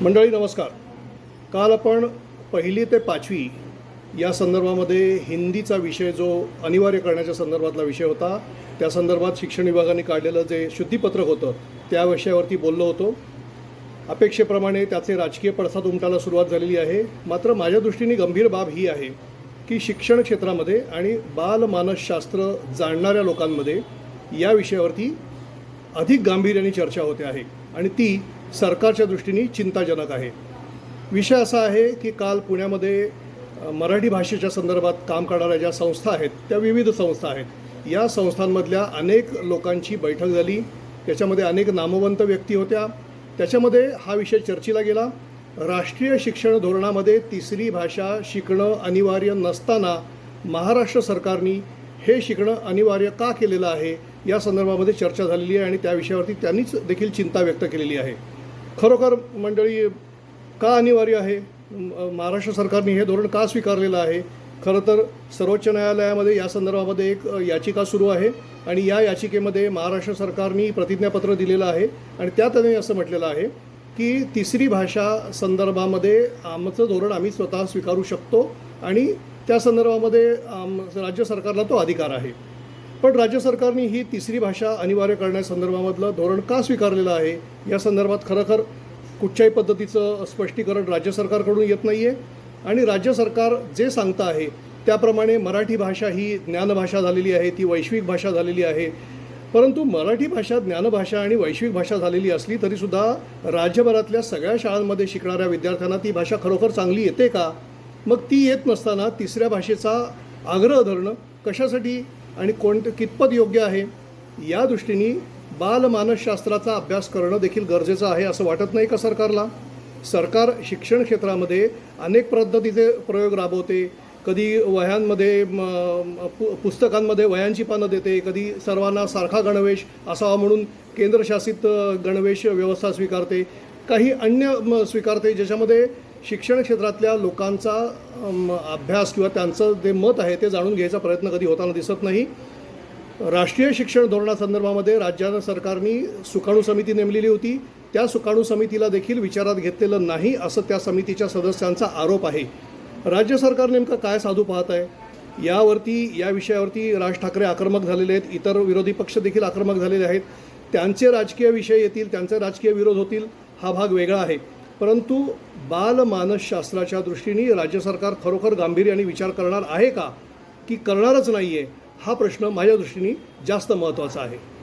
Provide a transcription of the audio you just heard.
मंडळी नमस्कार. काल आपण पहिली ते पाचवी या संदर्भामध्ये हिंदीचा विषय जो अनिवार्य करण्याच्या संदर्भातला विषय होता त्या संदर्भात शिक्षण विभागाने काढलेलं जे शुद्धीपत्रक होतं त्या विषयावरती बोललो होतो. अपेक्षेप्रमाणे त्याचे राजकीय पडसाद उमटायला सुरुवात झालेली आहे. मात्र माझ्या दृष्टीने गंभीर बाब ही आहे की शिक्षण क्षेत्रामध्ये आणि बालमानसशास्त्र जाणणाऱ्या लोकांमध्ये या विषयावरती अधिक गांभीर्याने चर्चा होते आहे आणि ती सरकारच्या दृष्टीने चिंताजनक आहे. विषय असा आहे की काल पुण्यामध्ये मराठी भाषेच्या संदर्भात काम करणाऱ्या ज्या संस्था आहेत त्या विविध संस्था आहेत. या संस्थांमधल्या अनेक लोकांची बैठक झाली. त्याच्यामध्ये अनेक नामवंत व्यक्ती होत्या. त्याच्यामध्ये हा विषय चर्चेला गेला. राष्ट्रीय शिक्षण धोरणामध्ये तिसरी भाषा शिकणं अनिवार्य नसताना महाराष्ट्र सरकारने हे शिकणं अनिवार्य का केलेलं आहे या संदर्भामध्ये चर्चा झालेली आहे आणि त्या विषयावरती त्यांनीच देखील चिंता व्यक्त केलेली आहे. खरोखर मंडळी का अनिवार्य आहे? महाराष्ट्र सरकारने हे धोरण का स्वीकारलेलं आहे? खरं तर सर्वोच्च न्यायालयामध्ये या संदर्भामध्ये एक याचिका सुरू आहे आणि या याचिकेमध्ये महाराष्ट्र सरकारने प्रतिज्ञापत्र दिलेलं आहे आणि त्यात त्यांनी असं म्हटलेलं आहे की तिसरी भाषा संदर्भामध्ये आमचं धोरण आम्ही स्वतः स्वीकारू शकतो आणि त्या संदर्भामध्ये राज्य सरकारला तो अधिकार आहे. पण राज्य सरकारने ही तिसरी भाषा अनिवार्य करण्यासंदर्भामधलं धोरण का स्वीकारलेलं आहे? या संदर्भात खरोखर कुठच्याही पद्धतीचं स्पष्टीकरण राज्य सरकारकडून येत नाही आहे आणि राज्य सरकार जे सांगतं आहे त्याप्रमाणे मराठी भाषा ही ज्ञानभाषा झालेली आहे ती वैश्विक भाषा झालेली आहे. परंतु मराठी भाषा ज्ञानभाषा आणि वैश्विक भाषा झालेली असली तरीसुद्धा राज्यभरातल्या सगळ्या शाळांमध्ये शिकणाऱ्या विद्यार्थ्यांना ती भाषा खरोखर चांगली येते का? मग ती येत नसताना तिसऱ्या भाषेचा आग्रह धरणं कशासाठी आणि कोणतं कितपत योग्य आहे या दृष्टीने बालमानसशास्त्राचा अभ्यास करणं देखील गरजेचं आहे असं वाटत नाही का सरकारला? सरकार शिक्षण क्षेत्रामध्ये अनेक पद्धतीचे प्रयोग राबवते. कधी वह्यांमध्ये म, पु पुस्तकांमध्ये वह्यांची पानं देते कधी सर्वांना सारखा गणवेश असावा म्हणून केंद्रशासित गणवेश व्यवस्था स्वीकारते. काही अन्य स्वीकारते ज्याच्यामध्ये शिक्षण क्षेत्रातल्या लोकांचा अभ्यास किंवा त्यांचं जे मत आहे ते जाणून घ्यायचा प्रयत्न कधी होताना दिसत नाही. राष्ट्रीय शिक्षण धोरणासंदर्भामध्ये राज्यानं सरकारने सुकाणू समिती नेमलेली होती. त्या सुकाणू समितीला देखील विचारात घेतलेलं नाही असं त्या समितीच्या सदस्यांचा आरोप आहे. राज्य सरकार नेमकं काय साधू पाहत आहे? यावरती या विषयावरती राज ठाकरे आक्रमक झालेले आहेत. इतर विरोधी पक्ष देखील आक्रमक झालेले आहेत. त्यांचे राजकीय विषय येतील त्यांचे राजकीय विरोध होतील हा भाग वेगळा आहे. परंतु बालमानसशास्त्राच्या दृष्टीने राज्य सरकार खरोखर गांभीर्याने विचार करणार आहे का? की करणारच नाही आहे हा प्रश्न माझ्या दृष्टीने जास्त महत्त्वाचा आहे.